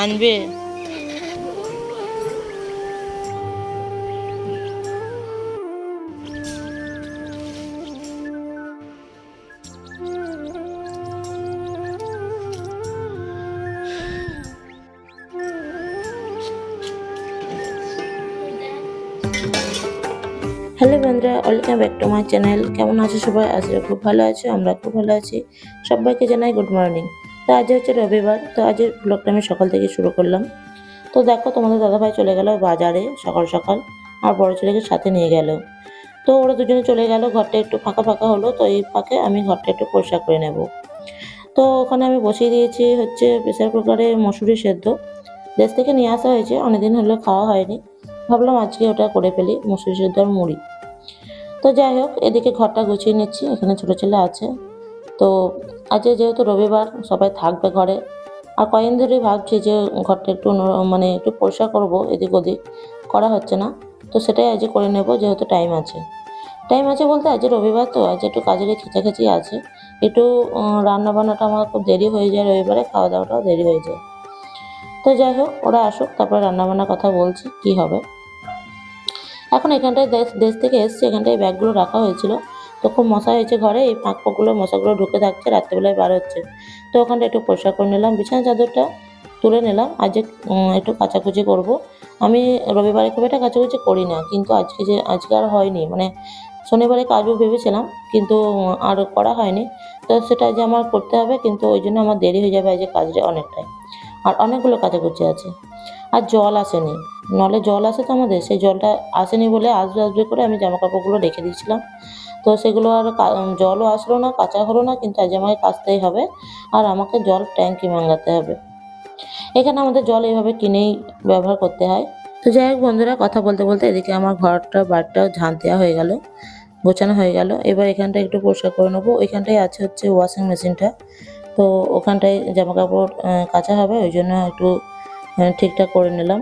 আনবে। হ্যালো বন্ধুরা, welcome back to my channel. কেমন আছো সবাই? আজকে খুব ভালো আছো, আমরা খুব ভালো আছি। সবাইকে জানাই গুড মর্নিং। তো আজ হচ্ছে রবিবার, তো আজের ব্লগটা আমি সকাল থেকে শুরু করলাম। তো দেখো, তোমাদের দাদাভাই চলে গেল বাজারে সকাল সকাল, আর বড় ছেলেকে সাথে নিয়ে গেল। তো ওরা দুজনে চলে গেল, ঘরটা একটু ফাঁকা ফাঁকা হলো, তো এই ফাঁকে আমি ঘরটা একটু পরিষ্কার করে নেব। তো ওখানে আমি বসিয়ে দিয়েছি হচ্ছে প্রেসার কুকারে মসুরি সেদ্ধ। দেশ থেকে নিয়ে আসা হয়েছে, অনেকদিন হলো খাওয়া হয়নি। ভাবলাম আজকে ওটা করে ফেলি মসুরি সেদ্ধ আর মুড়ি। তো যাই হোক, এদিকে ঘরটা গুছিয়ে নিচ্ছি, এখানে ছোটো ছেলে আছে। তো আজকে যেহেতু রবিবার, সবাই থাকবে ঘরে। আর কয়েকদিন ধরেই ভাবছি যে ঘরটা একটু মানে একটু পরিষ্কার করব, এদিক ওদিক করা হচ্ছে না। তো সেটাই আজকে করে নেব, যেহেতু টাইম আছে। টাইম আছে বলতে আজ রবিবার তো আজ একটু কাজের খেঁচাখেচি আছে। একটু রান্না বান্নাটা আমার খুব দেরি হয়ে যায় রবিবারে খাওয়া দাওয়াটাও দেরি হয়ে যায়। তো যাই হোক, ওরা আসুক, তারপরে রান্নাবান্নার কথা বলছি, কি হবে। এখন এখানটায় দেশ দেশ থেকে এসছে, এখানটায় ব্যাগগুলো রাখা হয়েছিল। তো খুব মশা হয়েছে ঘরে, এই ফাঁক ফাঁকগুলো মশাগুলো ঢুকে থাকছে, রাত্রেবেলায় বার হচ্ছে। তো ওখানটা একটু পরিষ্কার করে নিলাম, বিছানা চাদরটা তুলে নিলাম আজ একটু কাচাকুচি করব। আমি রবিবারে খুব একটা কাচাকুচি করি না, কিন্তু আজকে যে, আজকে আর হয়নি মানে শনিবারে কাজও ভেবেছিলাম, কিন্তু আর করা হয়নি। তো সেটা যে আমার করতে হবে, কিন্তু ওই জন্য আমার দেরি হয়ে যাবে আজকে কাজটা অনেকটাই। আর অনেকগুলো কাচাকুচি আছে। আর জল আসেনি। নলে জল আসে তো আমাদের, সেই জলটা আসেনি বলে আসবে আসবে করে আমি জামা কাপড়গুলো রেখে দিয়েছিলাম। তো সেগুলো আর জলও আসলো না, কাঁচা হলো না, কিন্তু আজ আমাকে কাচতেই হবে। আর আমাকে জল ট্যাঙ্কি মাঙ্গাতে হবে। এখানে আমাদের জল এইভাবে কিনেই ব্যবহার করতে হয়। তো যাই হোক বন্ধুরা, কথা বলতে বলতে এদিকে আমার ঘরটা বাড়িটাও ঝাঁট দেওয়া হয়ে গেল, গোছানো হয়ে গেল। এবার এখানটা একটু পরিষ্কার করে নেব। ওইখানটায় আছে হচ্ছে ওয়াশিং মেশিনটা তো ওখানটায় জামা কাপড় কাচা হবে, ওই জন্য একটু ঠিকঠাক করে নিলাম।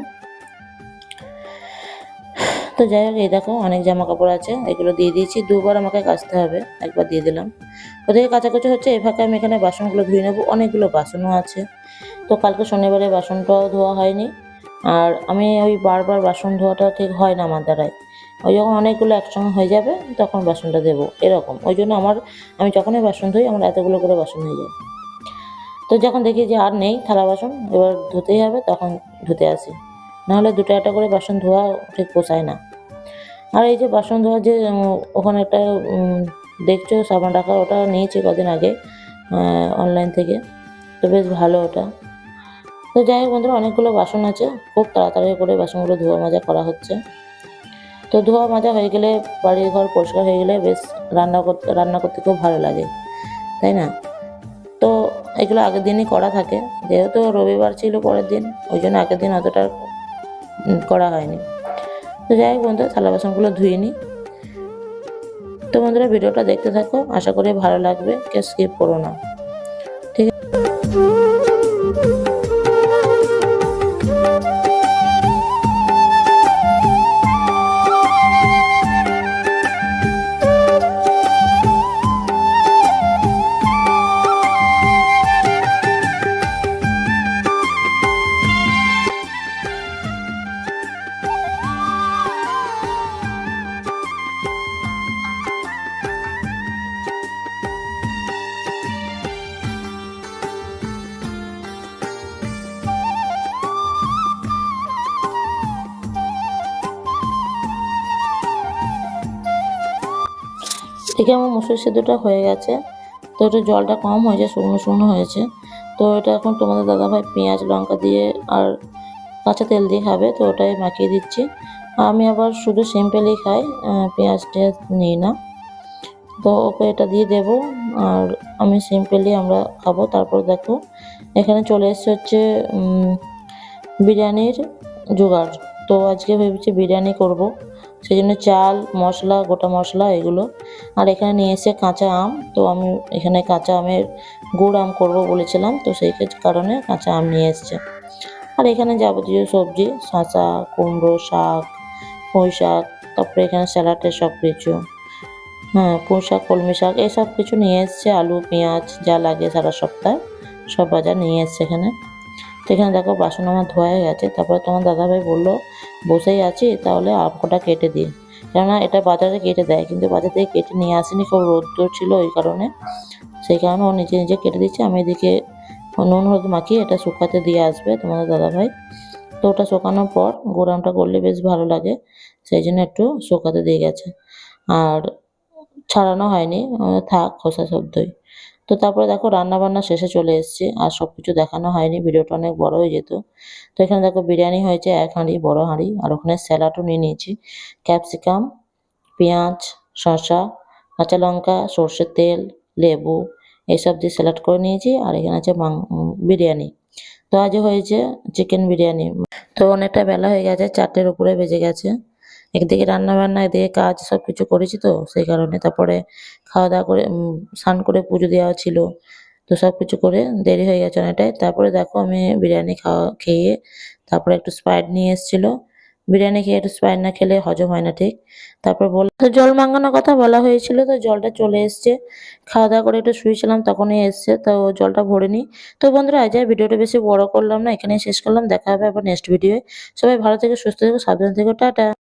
তো যাই হোক, এই দেখো অনেক জামা কাপড় আছে, এগুলো দিয়ে দিয়েছি। দুবার আমাকে কাচতে হবে, একবার দিয়ে দিলাম। ওদিকে কাচাকুচি হচ্ছে, এই ফাঁকে আমি এখানে বাসনগুলো ধুয়ে নেব, অনেকগুলো বাসনও আছে। তো কালকে শনিবারে বাসনটাও ধোয়া হয়নি, আর আমি ওই বারবার বাসন ধোয়াটা ঠিক হয় না আমার দ্বারাই ওই যখন অনেকগুলো একসঙ্গে হয়ে যাবে, তখন বাসনটা দেবো, এরকম। ওই জন্য আমার, আমি যখনই বাসন ধুই, আমার এতগুলো করে বাসন হয়ে যায়। তো যখন দেখি যে আর নেই থালা বাসন, এবার ধুতেই হবে, তখন ধুতে আসি। নাহলে দুটো একটা করে বাসন ধোয়া ঠিক পোষায় না। আর এই যে বাসন ধোয়ার যে ওখানে একটা দেখছ, সাবান রাখা ওটা নিয়েছি কদিন আগে অনলাইন থেকে। তো বেশ ভালো ওটা। তো যাই হোক বন্ধুরা, অনেকগুলো বাসন আছে। খুব তাড়াতাড়ি করে বাসনগুলো ধোয়া মাজা করা হচ্ছে। তো ধোয়া মাজা হয়ে গেলে, বাড়ির ঘর পরিষ্কার হয়ে গেলে বেশ রান্না করতে রান্না করতে খুব ভালো লাগে। তাই না? তো এগুলো আগের দিনই করা থাকে। যেহেতু রবিবার ছিল পরের দিন, ওই জন্য আগের দিন অতটা করা হয়নি। তো যাই হোক বন্ধুরা, থালা বাসনগুলো ধুয়ে নিই। তো বন্ধুরা, ভিডিওটা দেখতে থাকো, আশা করি ভালো লাগবে, কেউ স্কিপ করো না। ঠিক আছে? এদিকে আমার মসুর সেদ্ধটা হয়ে গেছে। তো ওটা জলটা কম হয়েছে, শুকনো শুকনো হয়েছে। তো এটা এখন তোমাদের দাদাভাই পেঁয়াজ, লঙ্কা দিয়ে আর কাঁচা তেল দিয়ে খাবে, তো ওটাই মাখিয়ে দিচ্ছি। আমি আবার শুধু সিম্পলই খাই পেঁয়াজ টেয়াজ নিই না। তো ওকে এটা দিয়ে দেব, আর আমি সিম্পলি আমরা খাব। তারপর দেখো, এখানে চলে এসছে হচ্ছে বিরিয়ানির জোগাড়। তো আজকে ভেবেছি বিরিয়ানি করব। সেই জন্য চাল, মশলা, গোটা মশলা এগুলো। আর এখানে নিয়ে এসে কাঁচা আম। তো আমি এখানে কাঁচা আমের গুড় আম করব বলেছিলাম। তো সেই কারণে কাঁচা আম নিয়ে এসছে। আর এখানে যাবতীয় সবজি শসা, কুমড়ো, শাক, পুঁই শাক, তারপরে এখানে স্যালাডের সব কিছু। হ্যাঁ পুঁই শাক, কলমি শাক এসব কিছু নিয়ে এসছে। আলু, পেঁয়াজ যা লাগে সারা সপ্তাহ সব বাজার নিয়ে এসছে এখানে। তো এখানে দেখো বাসন আমার ধোয়া হয়ে গেছে। তারপরে তোমার দাদাভাই বলল বসেই আছি, তাহলে আম কটা দিই। কেননা এটা বাজারে কেটে দেয়, কিন্তু বাজার থেকে কেটে নিয়ে আসেনি, খুব রোদ্দুর ছিল ওই কারণে। সেই কারণে ও নিজে নিজে কেটে দিচ্ছে, আমি এদিকে নুন, হলুদ মাখিয়ে এটা শুকাতে দিয়ে আসবে তোমাদের দাদাভাই। তো ওটা শুকানোর পর গোড়ামটা করলে বেশ ভালো লাগে, সেই জন্য একটু শুকাতে দিয়ে গেছে। আর ছাড়ানো হয়নি থাক, খোসা শব্দই। তো তারপরে দেখো রান্না বান্না শেষে চলে এসেছি, আর সব কিছু দেখানো হয়নি, ভিডিওটা অনেক বড় হয়ে যেত। তো এখানে দেখো বিরিয়ানি হয়েছে, এক হাঁড়ি, বড় হাঁড়ি, আর ওখানে স্যালাডও নিয়ে নিয়েছি। ক্যাপসিকাম, পেঁয়াজ, শসা, কাঁচা লঙ্কা, সর্ষের তেল, লেবু এইসব দিয়ে স্যালাড করে নিয়েছি, আর এখানে আছে বিরিয়ানি। তো আজ হয়েছে চিকেন বিরিয়ানি। তো অনেকটা বেলা হয়ে গেছে, চারটের উপরে বেজে গেছে। একদিকে রান্না বান্না এদিকে কাজ সব কিছু করেছি তো, সেই কারণে তারপরে খাওয়া দাওয়া করে স্নান করে পুজো দেওয়া ছিল। তো সব কিছু করে দেরি হয়ে গেছে অনেকটাই। তারপরে দেখো আমি বিরিয়ানি খাওয়া খেয়ে তারপরে একটু স্প্রাইট নিয়ে এসেছিল। বিরিয়ানি খেয়ে একটু স্প্রাইট না খেলে হজম হয় না ঠিক। তারপর বল তো জল মাঙ্গানোর কথা বলা হয়েছিল, তো জলটা চলে এসছে। খাওয়া দাওয়া করে একটু শুয়েছিলাম, তখনই এসছে, তো জলটা ভরে নিই তো বন্ধুরা, আজ ভিডিওটা বেশি বড় করলাম না, এখানেই শেষ করলাম। দেখা হবে আবার নেক্সট ভিডিওয়ে সবাই ভালো থেকে, সুস্থ থেকো, সাবধান থেকো, টাটা।